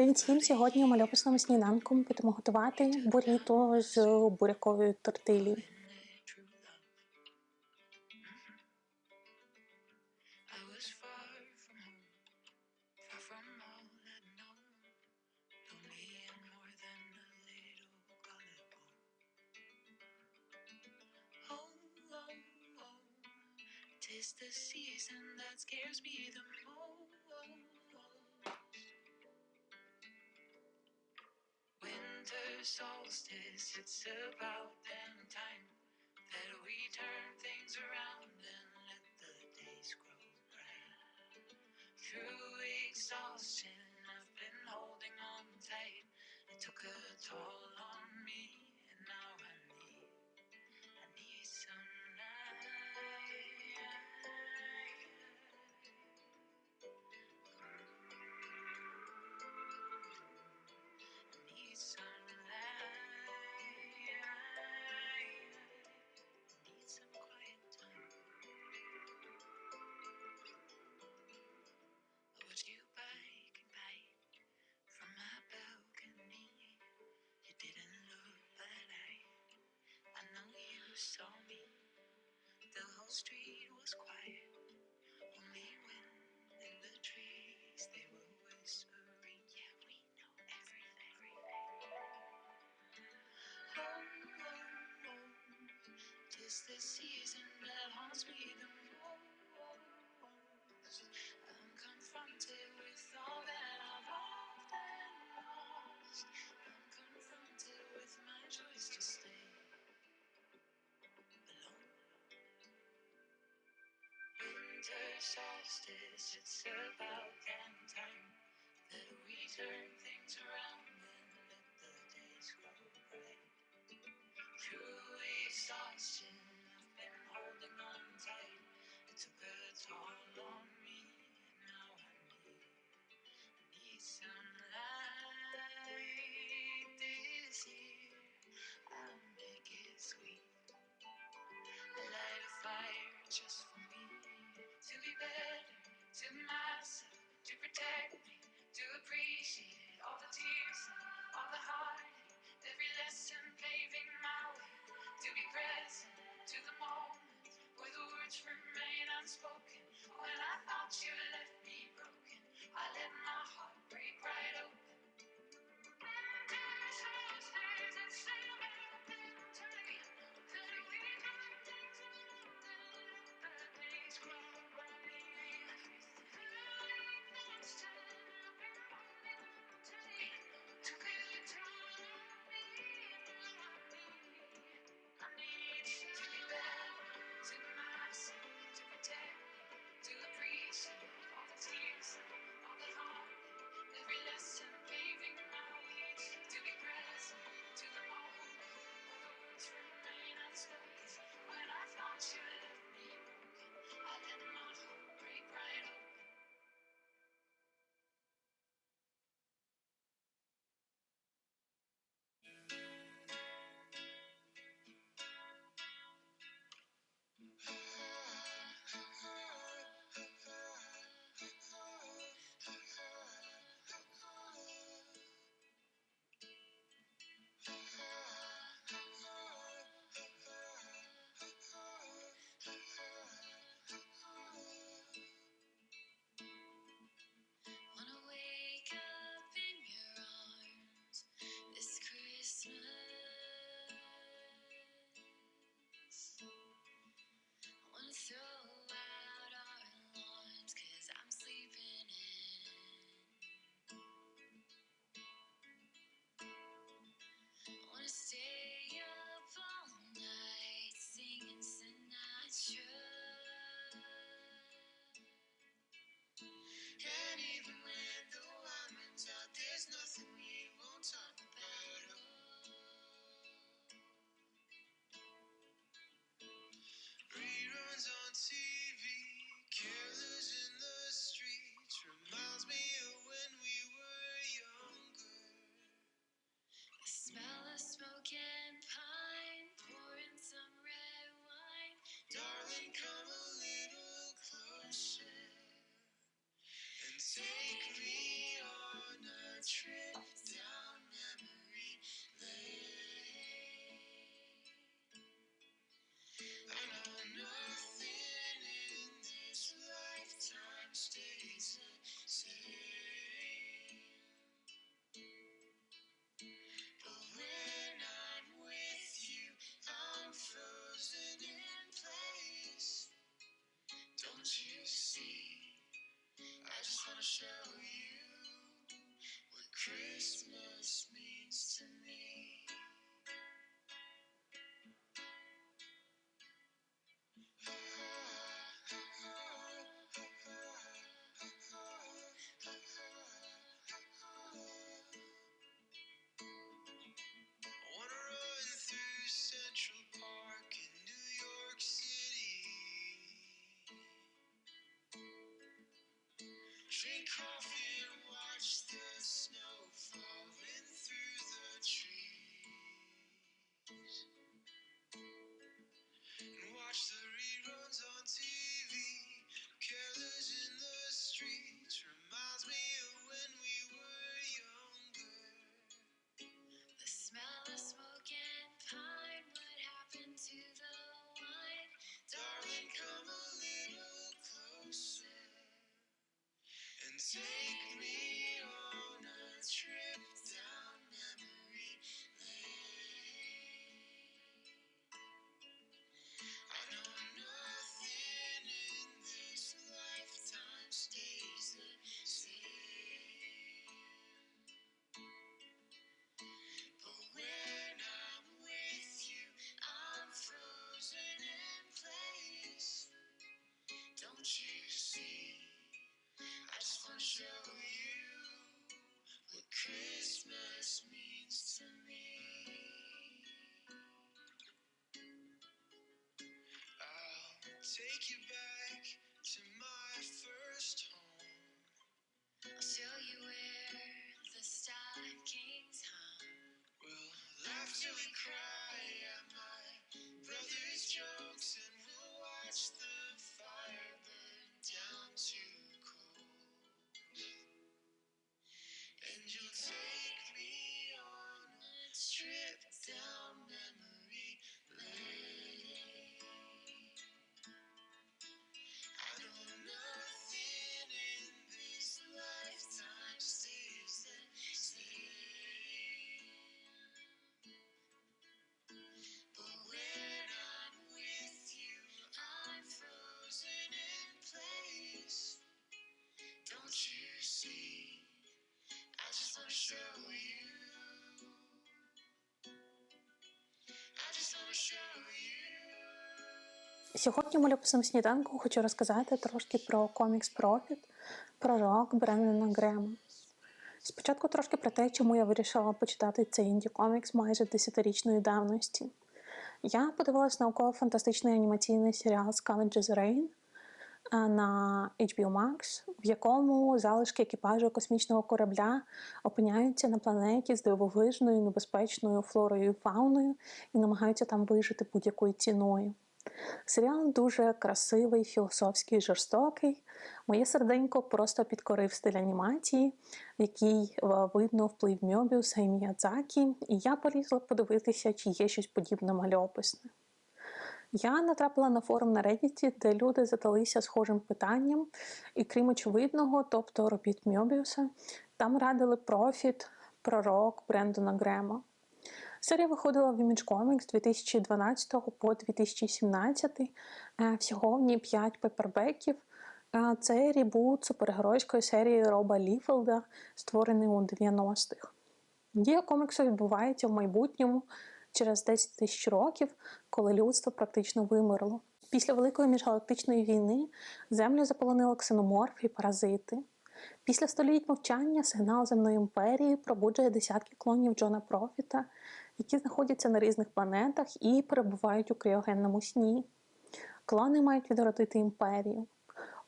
Привіт! Сьогодні сніданку ми будемо готувати буріто з бурякової тортилі. true love. I was far from home, far from all I'd known. Lonely and more than a little gullible. Oh, oh, oh, tis the season that scares me the most. Solstice, it's about damn The season that haunts me the most. I'm confronted with all that I've often lost. I'm confronted with my choice to stay alone. Winter solstice, it's about damn time that we turn things around and let the days grow bright. Through exhaustion, a on me, now I need, need some light this year. I'll make it sweet. Light a fire just for me to be better to myself, to protect me, to appreciate all the tears all the every lesson paving my way, to be present to the moment where the words remain unspoken. When I thought you left me broken, I let Drink coffee see. Take you back to Сьогодні мальописному сніданку хочу розказати трошки про комікс Профіт, про рок Брендона Грема. Спочатку трошки про те, чому я вирішила почитати цей інді-комікс майже десятирічної давності. Я подивилась науково-фантастичний анімаційний серіал Scavengers Rain на HBO Max, в якому залишки екіпажу космічного корабля опиняються на планеті з дивовижною небезпечною флорою і фауною і намагаються там вижити будь-якою ціною. Серіал дуже красивий, філософський, жорстокий. Моє серденько просто підкорив стиль анімації, в якій е, видно вплив Мьобіуса і Міядзакі, і я полізла подивитися, чи є щось подібне мальописне. Я натрапила на форум на Reddit, де люди задалися схожим питанням, і крім очевидного, тобто робіт Мьобіуса, там радили профіт, пророк Брендона Грема. Серія виходила в Image Comics з 2012 по 2017. Е, Всього в ній 5 пепербеків. Е, Це ребут супергеройської серії Роба Ліфелда, створений у 90-х. Дія коміксу відбувається в майбутньому через 10 тисяч років, коли людство практично вимерло. Після Великої міжгалактичної війни землю заполонили ксеноморфи і паразити. Після століть мовчання сигнал земної імперії пробуджує десятки клонів Джона Профіта, які знаходяться на різних планетах і перебувають у кріогенному сні. Клони мають відродити імперію.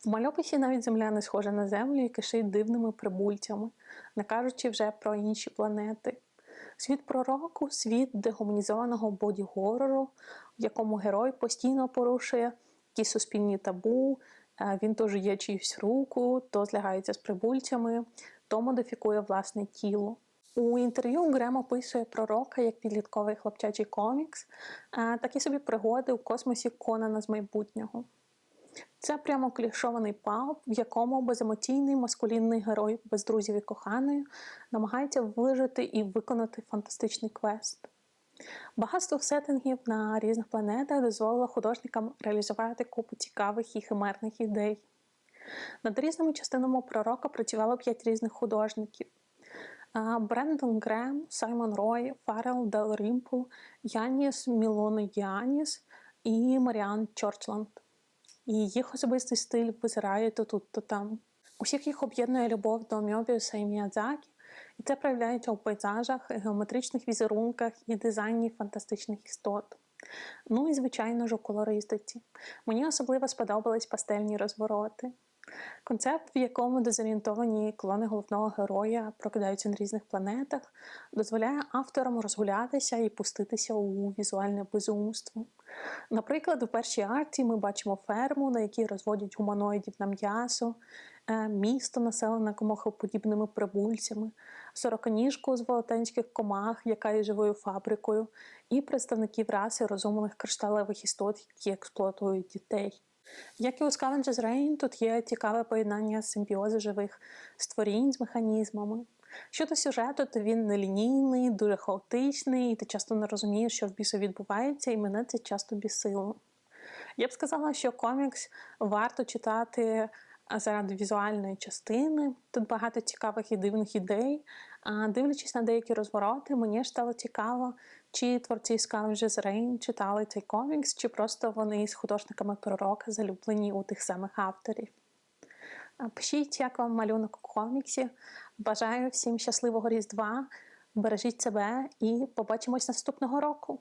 В мальописі навіть земля не схожа на землю і кишить дивними прибульцями, не кажучи вже про інші планети. Світ пророку, світ дегуманізованого боді-горору, в якому герой постійно порушує якісь суспільні табу, е, він то жує чиюсь руку, то злягається з прибульцями, хто модифікує власне тіло. У інтерв'ю Грем описує пророка як підлітковий хлопчачий комікс, такі собі пригоди у космосі Конана з майбутнього. Це прямо клішований паб, в якому беземоційний маскулінний герой без друзів і коханої намагається вижити і виконати фантастичний квест. Багатство сеттингів на різних планетах дозволило художникам реалізувати купу цікавих і химерних ідей. Над різними частинами пророка працювало п'ять різних художників: Брендон Грем, Саймон Рой, Фарел Дел Рімпл, Яніс Мілони Яніс і Маріан Чорчланд. І їх особистий стиль визирає то тут, то там. Усіх їх об'єднує любов до Мьобіуса і Міядзакі, і це проявляється у пейзажах, геометричних візерунках і дизайні фантастичних істот. Ну і звичайно ж у колористиці. Мені особливо сподобались пастельні розвороти. Концепт, в якому дезорієнтовані клони головного героя прокидаються на різних планетах, дозволяє авторам розгулятися і пуститися у візуальне безумство. Наприклад, у першій арті ми бачимо ферму, на якій розводять гуманоїдів на м'ясо, е, місто, населене комахоподібними прибульцями, сороконіжку з велетенських комах, яка є живою фабрикою, і представників раси розумних кришталевих істот, які експлуатують дітей. Як і у Scavengers Reign, тут є цікаве поєднання симбіозу живих створінь з механізмами. Щодо сюжету, то він нелінійний, дуже хаотичний, і ти часто не розумієш, що в бісу відбувається, і мене це часто бісило. Я б сказала, що комікс варто читати заради візуальної частини. Тут багато цікавих і дивних ідей. А дивлячись на деякі розвороти, мені ж стало цікаво, чи творці Scavengers Reign читали цей комікс, чи просто вони з художниками пророка залюблені у тих самих авторів. Пишіть, як вам малюнок у коміксі. Бажаю всім щасливого Різдва, бережіть себе і побачимось наступного року.